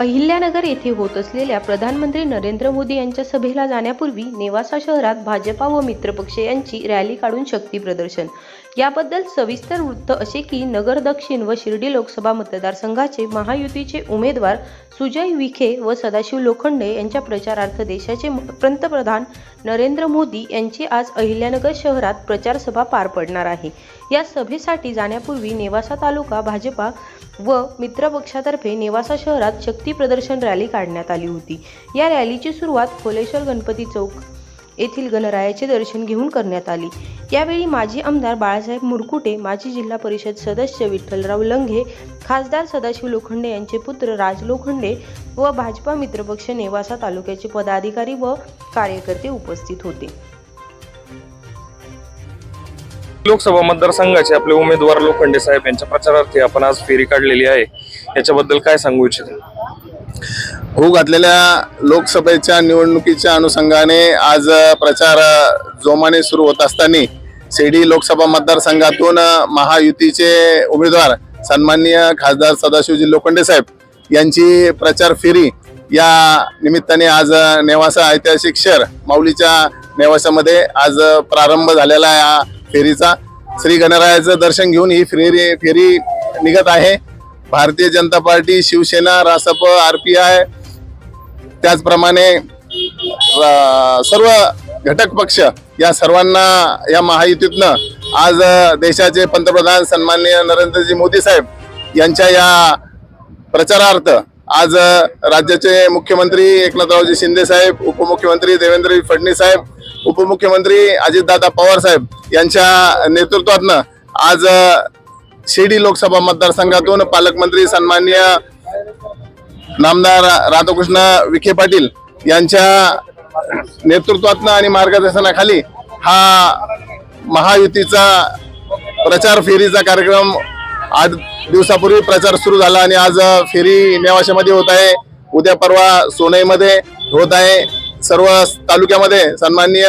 अहिल्यानगर येथे होत असलेल्या प्रधानमंत्री नरेंद्र मोदी यांच्या सभेला जाण्यापूर्वी नेवासा शहरात भाजपा व मित्रपक्ष यांची रॅली काढून शक्ती प्रदर्शन. याबद्दल सविस्तर वृत्त असे की नगर दक्षिण व शिर्डी लोकसभा मतदारसंघाचे महायुतीचे उमेदवार सुजय विखे व सदाशिव लोखंडे यांच्या प्रचारार्थ देशाचे पंतप्रधान नरेंद्र मोदी यांची आज अहिल्यानगर शहरात प्रचारसभा पार पडणार आहे. या सभेसाठी जाण्यापूर्वी नेवासा तालुका भाजपा व मित्रपक्षातर्फे नेवासा शहरात शक्ती प्रदर्शन रॅली काढण्यात आली होती. या रॅलीची सुरुवात खोलेश्वर गणपती चौक येथील गणरायाचे दर्शन घेऊन करण्यात आली. यावेळी माजी आमदार बाळासाहेब मुरकुटे माजी जिल्हा परिषद सदस्य विठ्ठलराव लंघे खासदार सदाशिव लोखंडे यांचे पुत्र राज लोखंडे व भाजपा मित्रपक्ष नेवासा तालुक्याचे पदाधिकारी व कार्यकर्ते उपस्थित होते. लोकसभा मतदारसंघाचे आपले उमेदवार लोखंडे साहेब यांच्या प्रचारार्थी आपण आज फेरी काढलेली आहे. याच्याबद्दल काय सांगू इच्छितो? होऊ घातलेल्या लोकसभेच्या निवडणुकीच्या अनुषंगाने आज प्रचार जोमाने सुरू होत असताना शिर्डी लोकसभा मतदारसंघातून महायुतीचे उमेदवार सन्माननीय खासदार सदाशिवजी लोखंडे साहेब यांची प्रचार फेरी या निमित्ताने आज नेवासा ऐतिहासिक शहर माऊलीच्या नेवासामध्ये आज प्रारंभ झालेला आहे. या फेरीचा श्री गणरायाचं दर्शन घेऊन ही फेरी फेरी निघत आहे. Bharatiya Janata Party Shiv Sena Rasap R P I त्याचप्रमाणे सर्व घटक पक्ष या सर्वांना या महायुतीतनं आज देशाचे पंतप्रधान सन्माननीय नरेंद्रजी मोदी साहेब यांच्या या प्रचारार्थ आज राज्याचे मुख्यमंत्री एकनाथरावजी शिंदे साहेब उपमुख्यमंत्री देवेंद्र फडणवीस साहेब उपमुख्यमंत्री अजितदादा पवार साहेब यांच्या नेतृत्वातनं आज शिर्डी लोकसभा मतदारसंघातून पालकमंत्री सन्मान्य नामदार राधाकृष्ण विखे पाटील यांच्या नेतृत्वातनं आणि मार्गदर्शनाखाली हा महायुतीचा प्रचार फेरीचा कार्यक्रम आठ दिवसापूर्वी प्रचार सुरू झाला आणि आज फेरी नेवाशामध्ये होत आहे. उद्या परवा सोनईमध्ये होत आहे. सर्व तालुक्यामध्ये सन्माननीय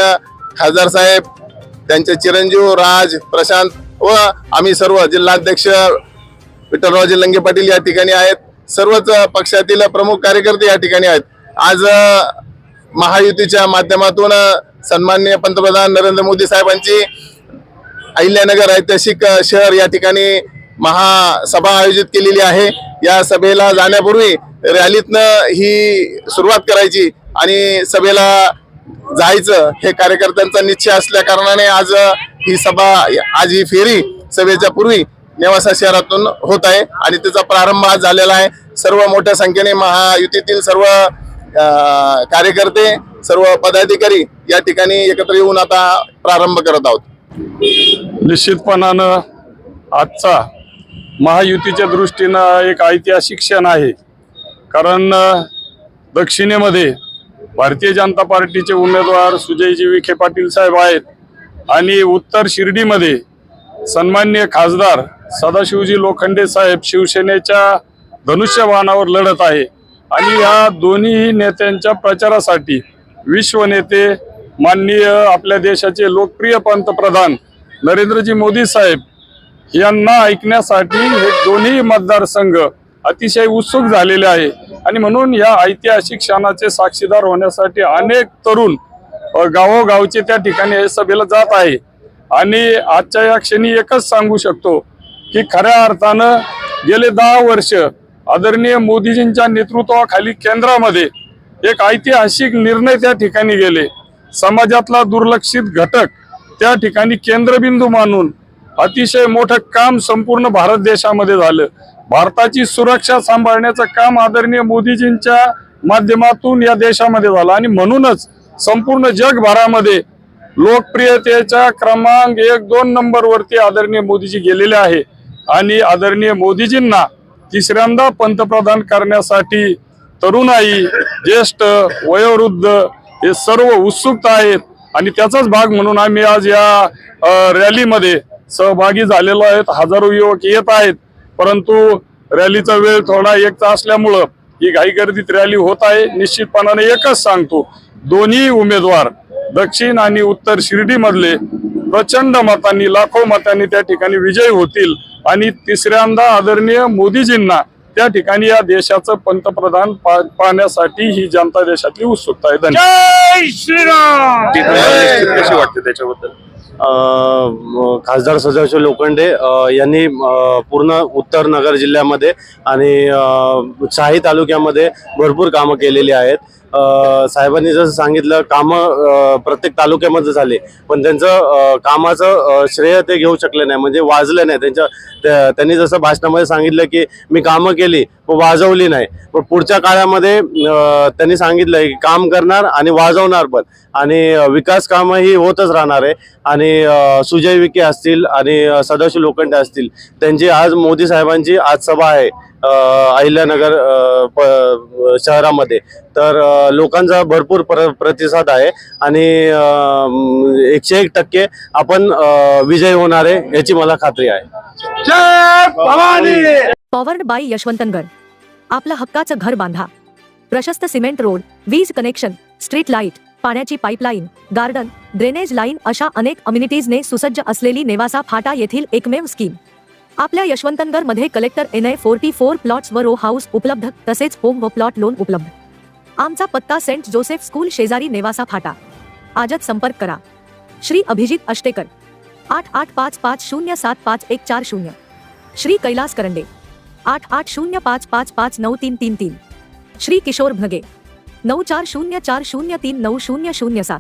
खासदार साहेब त्यांचे चिरंजीव राज प्रशांत व आम्ही सर्व जिल्हाध्यक्ष विठ्ठलरावजी लंगे पाटील या ठिकाणी आहेत. सर्वच पक्षातील प्रमुख कार्यकर्ते या ठिकाणी आहेत. आज महायुतीच्या माध्यमातून सन्माननीय पंतप्रधान नरेंद्र मोदी साहेबांची अहिल्यानगर ऐतिहासिक शहर या ठिकाणी महासभा आयोजित केलेली आहे. या सभेला जाण्यापूर्वी रॅलीतनं ही सुरुवात करायची. आणि सभेला जायचं हे कार्यकर्त्यांचा निश्चय असल्या कारणाने आज ही सभा आज ही फेरी सभेच्या पूर्वी नेवासा शहरातून होत आहे आणि त्याचा प्रारंभ आज झालेला आहे. सर्व मोठ्या संख्येने महायुतीतील सर्व कार्यकर्ते सर्व पदाधिकारी या ठिकाणी एकत्र येऊन आता प्रारंभ करत आहोत. निश्चितपणानं आजचा महायुतीच्या दृष्टीनं एक ऐतिहासिक क्षण आहे. कारण दक्षिणेमध्ये भारतीय जनता पार्टीचे उमेदवार सुजयजी विखे पाटील साहेब आहेत. आणि उत्तर शिर्डीमध्ये सन्मान्य खासदार सदाशिवजी लोखंडे साहेब शिवसेनेच्या धनुष्यबाणावर लढत आहे. आणि या दोन्ही नेत्यांच्या प्रचारासाठी विश्व नेते माननीय आपल्या देशाचे लोकप्रिय पंतप्रधान नरेंद्रजी मोदी साहेब यांना ऐकण्यासाठी हे दोन्ही मतदारसंघ अतिशय उत्सुक झालेले आहे. आणि म्हणून या ऐतिहासिक क्षणाचे साक्षीदार होण्यासाठी अनेक तरुण गावोगावचे त्या ठिकाणी सभेला जात आहे. आणि आजच्या या क्षणी एकच सांगू शकतो की खऱ्या अर्थानं गेले दहा वर्ष आदरणीय मोदीजींच्या नेतृत्वाखाली केंद्रामध्ये एक ऐतिहासिक निर्णय त्या ठिकाणी गेले. समाजातला दुर्लक्षित घटक त्या ठिकाणी केंद्रबिंदू मानून अतिशय मोठं काम संपूर्ण भारत देशामध्ये झालं. भारताची सुरक्षा सांभाळण्याचं काम आदरणीय मोदीजींच्या माध्यमातून या देशामध्ये झालं. आणि म्हणूनच संपूर्ण जगभरामध्ये लोकप्रियतेच्या क्रमांक एक दोन नंबरवरती आदरणीय मोदीजी गेलेले आहे. आणि आदरणीय मोदीजींना तिसऱ्यांदा पंतप्रधान करण्यासाठी तरुणाई ज्येष्ठ वयोवृद्ध हे सर्व उत्सुक आहेत. आणि त्याचाच भाग म्हणून आम्ही आज या रॅलीमध्ये सहभागी झालेलो आहेत. हजारो युवक येत आहेत. परंतु रॅलीचा वेळ थोडा एकचा असल्यामुळं ही घाईगर्दीत रॅली होत आहे. निश्चितपणाने एकच सांगतो दोन्ही उमेदवार दक्षिण आणि उत्तर शिर्डी मधले प्रचंड मतांनी लाखो मतांनी त्या ठिकाणी विजयी होतील. आणि तिसऱ्यांदा आदरणीय मोदीजींना त्या ठिकाणी या देशाचं पंतप्रधान पा- पाहण्यासाठी ही जनता देशातली उत्सुकता आहे. धन्यवाद. कशी वाटते त्याच्याबद्दल? खासदार सदाशिव लोखंडे यांनी पूर्ण उत्तर नगर जिल्ह्यामध्ये आणि शाही तालुक्यामध्ये भरपूर कामं केलेली आहेत. साहेबांनी जसं सांगितलं कामं प्रत्येक तालुक्यामध्ये झाले. पण त्यांचं कामाचं श्रेय ते घेऊ शकले नाही. म्हणजे वाजलं नाही. त्यांच्या त्या- त्यांनी जसं भाषणामध्ये सांगितलं की मी कामं केली पण वाजवली नाही. पण पुढच्या काळामध्ये त्यांनी सांगितलं की काम करणार आणि वाजवणार पण. आणि विकास कामं ही होतच राहणार आहे. आणि सुजयविके सुजय विखे असतील आणि सदाशिव लोखंडे असतील. त्यांची आज मोदी साहेबांची आज सभा आहे. अहिल्यानगर शहरामध्ये. तर लोकांचा भरपूर प्र प्रतिसाद आहे आणि एकशे एक टक्के आपण विजय होणार आहे याची मला खात्री आहे. Powered by Yashwantnagar. आपला हक्काचं घर बांधा. प्रशस्त सिमेंट रोड वीज कनेक्शन स्ट्रीट लाइट पाण्याची पाईपलाईन गार्डन ड्रेनेज लाईन अशा अनेक अम्युनिटीजने सुसज्ज असलेली नेवासा फाटा येथील एकमेव स्कीम. आपल्या यशवंतनगरमध्ये collector N I forty four plots व रो हाऊस उपलब्ध तसेच होम व प्लॉट लोन उपलब्ध. आमचा पत्ता सेंट जोसेफ स्कूल शेजारी नेवासा फाटा. आजच संपर्क करा. श्री अभिजित अष्टेकर. आठ आठ पाच पाच शून्य सात पाच एक चार शून्य. श्री कैलास करंडे. आठ आठ शून्य पाच पाच पाच नऊ तीन तीन तीन. श्री किशोर भगे. नऊ चार शून्य चार शून्य तीन नऊ शून्य शून्य सात.